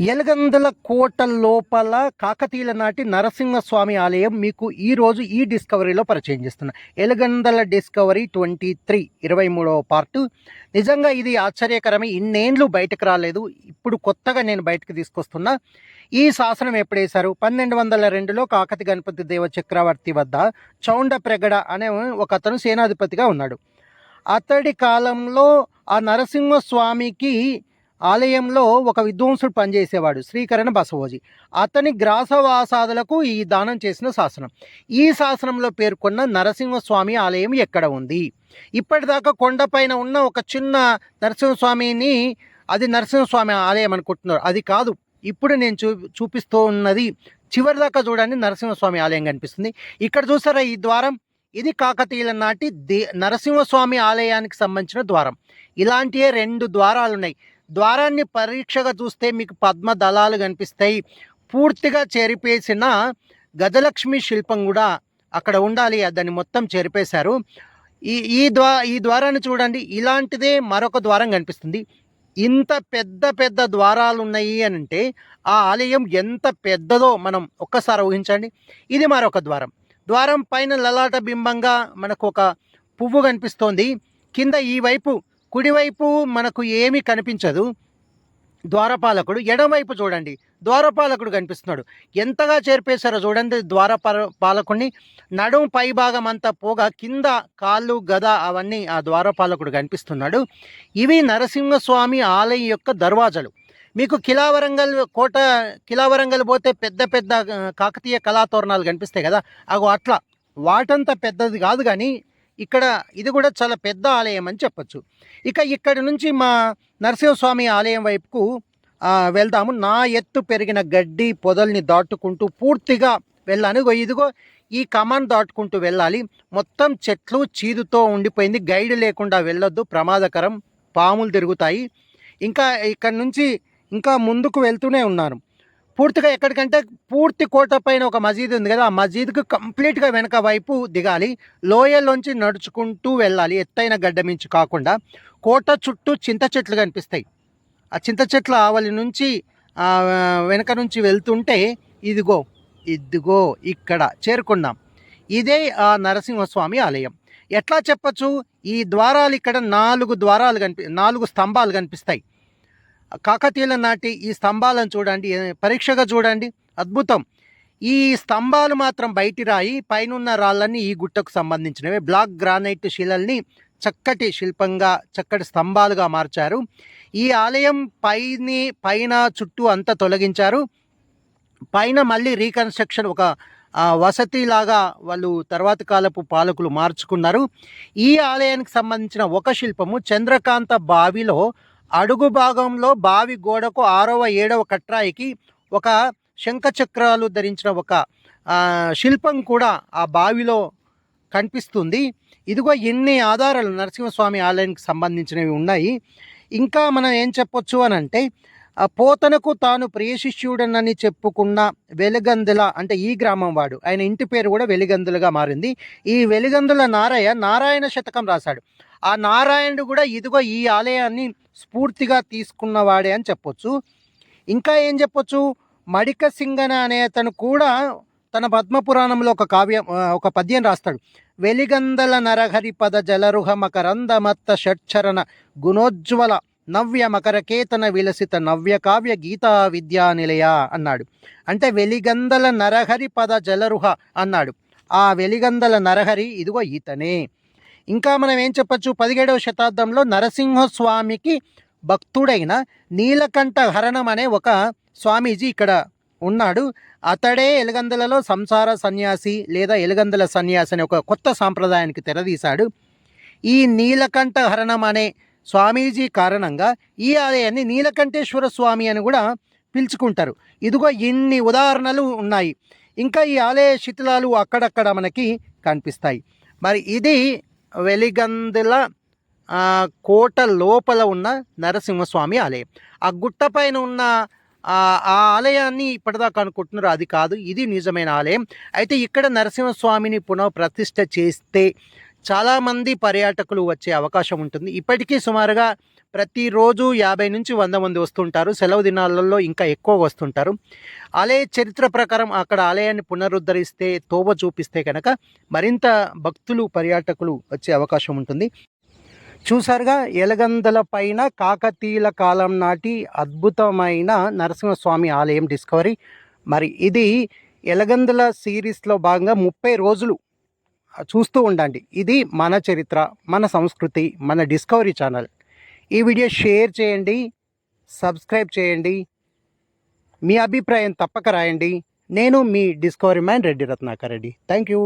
ఎలగందుల కోట లోపల కాకతీయుల నాటి నరసింహస్వామి ఆలయం మీకు ఈరోజు ఈ డిస్కవరీలో పరిచయం చేస్తున్నా. ఎలగందల డిస్కవరీ ట్వంటీ త్రీ ఇరవై మూడవ పార్ట్. నిజంగా ఇది ఆశ్చర్యకరమే. ఇన్నేండ్లు బయటకు రాలేదు. ఇప్పుడు కొత్తగా నేను బయటకు తీసుకొస్తున్నా. ఈ శాసనం ఎప్పుడేశారు? పన్నెండు వందల రెండులో కాకతి గణపతి దేవ చక్రవర్తి వద్ద చౌండ ప్రగడ అనే ఒక అతను సేనాధిపతిగా ఉన్నాడు. అతడి కాలంలో ఆ నరసింహస్వామికి ఆలయంలో ఒక విద్వాంసుడు పనిచేసేవాడు శ్రీకరణ బసవోజి. అతని గ్రాసవాసాదులకు ఈ దానం చేసిన శాసనం. ఈ శాసనంలో పేర్కొన్న నరసింహస్వామి ఆలయం ఎక్కడ ఉంది? ఇప్పటిదాకా కొండపైన ఉన్న ఒక చిన్న నరసింహస్వామిని అది నరసింహస్వామి ఆలయం అనుకుంటున్నారు. అది కాదు ఇప్పుడు నేను చూ చూపిస్తూ ఉన్నది చివరి దాకా చూడండి నరసింహస్వామి ఆలయం కనిపిస్తుంది. ఇక్కడ చూసారా ఈ ద్వారం? ఇది కాకతీయుల నాటి దే నరసింహస్వామి ఆలయానికి సంబంధించిన ద్వారం. ఇలాంటియే రెండు ద్వారాలు ఉన్నాయి ద్వారాన్ని పరీక్షగా చూస్తే మీకు పద్మ దళాలు కనిపిస్తాయి. పూర్తిగా చెరిపేసిన గజలక్ష్మి శిల్పం కూడా అక్కడ ఉండాలి. దాన్ని మొత్తం చెరిపేశారు. ఈ ఈ ద్వా ఈ ద్వారాన్ని చూడండి. ఇలాంటిదే మరొక ద్వారం కనిపిస్తుంది. ఇంత పెద్ద పెద్ద ద్వారాలు ఉన్నాయి అని అంటే ఆ ఆలయం ఎంత పెద్దదో మనం ఒక్కసారి ఊహించండి. ఇది మరొక ద్వారం. ద్వారం పైన లలాట బింబంగా మనకు ఒక పువ్వు కనిపిస్తోంది. కింద ఈ వైపు కుడివైపు మనకు ఏమీ కనిపించదు. ద్వారపాలకుడు ఎడమవైపు చూడండి. ద్వారపాలకుడు కనిపిస్తున్నాడు. ఎంతగా చేర్పేశారో చూడండి ద్వారపాల పాలకుడిని నడుం పైభాగం అంతా పోగా కింద కాళ్ళు గద అవన్నీ ఆ ద్వారపాలకుడు కనిపిస్తున్నాడు. ఇవి నరసింహస్వామి ఆలయం యొక్క దర్వాజలు. మీకు కిలావరంగల్ కోట కిలావరంగల్ పోతే పెద్ద పెద్ద కాకతీయ కళాతోరణాలు కనిపిస్తాయి కదా. అగో అట్లా. వాటంత పెద్దది కాదు కానీ ఇక్కడ ఇది కూడా చాలా పెద్ద ఆలయం అని చెప్పొచ్చు. ఇక ఇక్కడి నుంచి మా నరసింహస్వామి ఆలయం వైపుకు వెళ్దాము. నా ఎత్తు పెరిగిన గడ్డి పొదల్ని దాటుకుంటూ పూర్తిగా వెళ్ళాను. ఇదిగో ఈ కమాన్ దాటుకుంటూ వెళ్ళాలి. మొత్తం చెట్లు చీదుతో ఉండిపోయింది. గైడ్ లేకుండా వెళ్ళొద్దు. ప్రమాదకరం. పాములు తిరుగుతాయి. ఇంకా ఇక్కడ నుంచి ఇంకా ముందుకు వెళ్తూనే ఉన్నాను పూర్తిగా ఎక్కడికంటే పూర్తి కోట పైన ఒక మసీద్ ఉంది కదా ఆ మసీద్కు కంప్లీట్గా వెనక వైపు దిగాలి లోయలోంచి నడుచుకుంటూ వెళ్ళాలి ఎత్తైన గడ్డ మించి కాకుండా. కోట చుట్టూ చింత చెట్లు కనిపిస్తాయి. ఆ చింత చెట్ల ఆవలి నుంచి వెనక నుంచి వెళ్తుంటే ఇదిగో ఇదిగో ఇక్కడ చేరుకున్నాం. ఇదే ఆ నరసింహస్వామి ఆలయం. ఎట్లా చెప్పచ్చు? ఈ ద్వారాలు ఇక్కడ నాలుగు ద్వారాలు కనిపి నాలుగు స్తంభాలు కనిపిస్తాయి. కాకతీయుల నాటి ఈ స్తంభాలను చూడండి పరీక్షగా చూడండి. అద్భుతం. ఈ స్తంభాలు మాత్రం బయటి రాయి పైనున్న రాళ్ళన్నీ ఈ గుట్టకు సంబంధించినవి. బ్లాక్ గ్రానైట్ శిలల్ని చక్కటి శిల్పంగా చక్కటి స్తంభాలుగా మార్చారు. ఈ ఆలయం పైని పైన చుట్టూ అంతా తొలగించారు. పైన మళ్ళీ రీకన్స్ట్రక్షన్ ఒక వసతిలాగా వాళ్ళు తర్వాత కాలపు పాలకులు మార్చుకున్నారు. ఈ ఆలయానికి సంబంధించిన ఒక శిల్పము చంద్రకాంత బావిలో అడుగు భాగంలో బావి గోడకు ఆరవ ఏడవ కట్రాయికి ఒక శంఖచక్రాలు ధరించిన ఒక శిల్పం కూడా ఆ బావిలో కనిపిస్తుంది. ఇదిగో ఎన్ని ఆధారాలు నరసింహస్వామి ఆలయానికి సంబంధించినవి ఉన్నాయి. ఇంకా మనం ఏం చెప్పొచ్చు అని అంటే పోతనకు తాను ప్రియశిష్యుడనని చెప్పుకున్న వెలిగందుల అంటే ఈ గ్రామం వాడు ఆయన ఇంటి పేరు కూడా వెలిగందులుగా మారింది. ఈ వెలిగందుల నారాయ నారాయణ శతకం రాశాడు. ఆ నారాయణుడు కూడా ఇదిగో ఈ ఆలయాన్ని స్ఫూర్తిగా తీసుకున్నవాడే అని చెప్పొచ్చు. ఇంకా ఏం చెప్పొచ్చు? మడిక సింగన అనే అతను కూడా తన పద్మపురాణంలో ఒక కావ్యం ఒక పద్యం రాస్తాడు. వెలిగందల నరహరి పద జలరుహ మకరందమత్త షట్చరణ గుణోజ్వల నవ్య మకరకేతన విలసిత నవ్య కావ్య గీతా విద్యా నిలయ అన్నాడు. అంటే వెలిగందల నరహరి పద జలరుహ అన్నాడు. ఆ వెలిగందల నరహరి ఇదిగో ఈతనే. ఇంకా మనం ఏం చెప్పచ్చు? పదిహేడవ శతాబ్దంలో నరసింహస్వామికి భక్తుడైన నీలకంఠ హరణం అనే ఒక స్వామీజీ ఇక్కడ ఉన్నాడు. అతడే ఎలగందలలో సంసార సన్యాసి లేదా ఎలగందల సన్యాసి అనే ఒక కొత్త సాంప్రదాయానికి తెరదీశాడు ఈ నీలకంఠ హరణం అనే స్వామీజీ కారణంగా ఈ ఆలయాన్ని నీలకంఠేశ్వర స్వామి అని కూడా పిలుచుకుంటారు. ఇదిగో ఇన్ని ఉదాహరణలు ఉన్నాయి. ఇంకా ఈ ఆలయ శిథిలాలు అక్కడక్కడ మనకి కనిపిస్తాయి. మరి ఇది వెలిగందుల కోట లోపల ఉన్న నరసింహస్వామి ఆలయం. ఆ గుట్ట పైన ఉన్న ఆ ఆలయాన్ని ఇప్పటిదాకా అనుకుంటున్నారు. అది కాదు ఇది నిజమైన ఆలయం. అయితే ఇక్కడ నరసింహస్వామిని పునః ప్రతిష్ఠ చేస్తే చాలామంది పర్యాటకులు వచ్చే అవకాశం ఉంటుంది. ఇప్పటికీ సుమారుగా ప్రతిరోజు యాభై నుంచి వంద మంది వస్తుంటారు. సెలవు దినాలలో ఇంకా ఎక్కువ వస్తుంటారు. ఆలయ చరిత్ర ప్రకారం అక్కడ ఆలయాన్ని పునరుద్ధరిస్తే తోవ చూపిస్తే కనుక మరింత భక్తులు పర్యాటకులు వచ్చే అవకాశం ఉంటుంది. చూసారుగా ఎలగందల పైన కాకతీయుల కాలం నాటి అద్భుతమైన నరసింహస్వామి ఆలయం డిస్కవరీ. మరి ఇది ఎలగందల సిరీస్లో భాగంగా ముప్పై రోజులు చూస్తూ ఉండండి. ఇది మన చరిత్ర మన సంస్కృతి మన డిస్కవరీ ఛానల్. ఈ వీడియో షేర్ చేయండి సబ్స్క్రైబ్ చేయండి మీ అభిప్రాయం తప్పక రాయండి. నేను మీ discovery man Reddy Ratnakar Reddy. Thank you.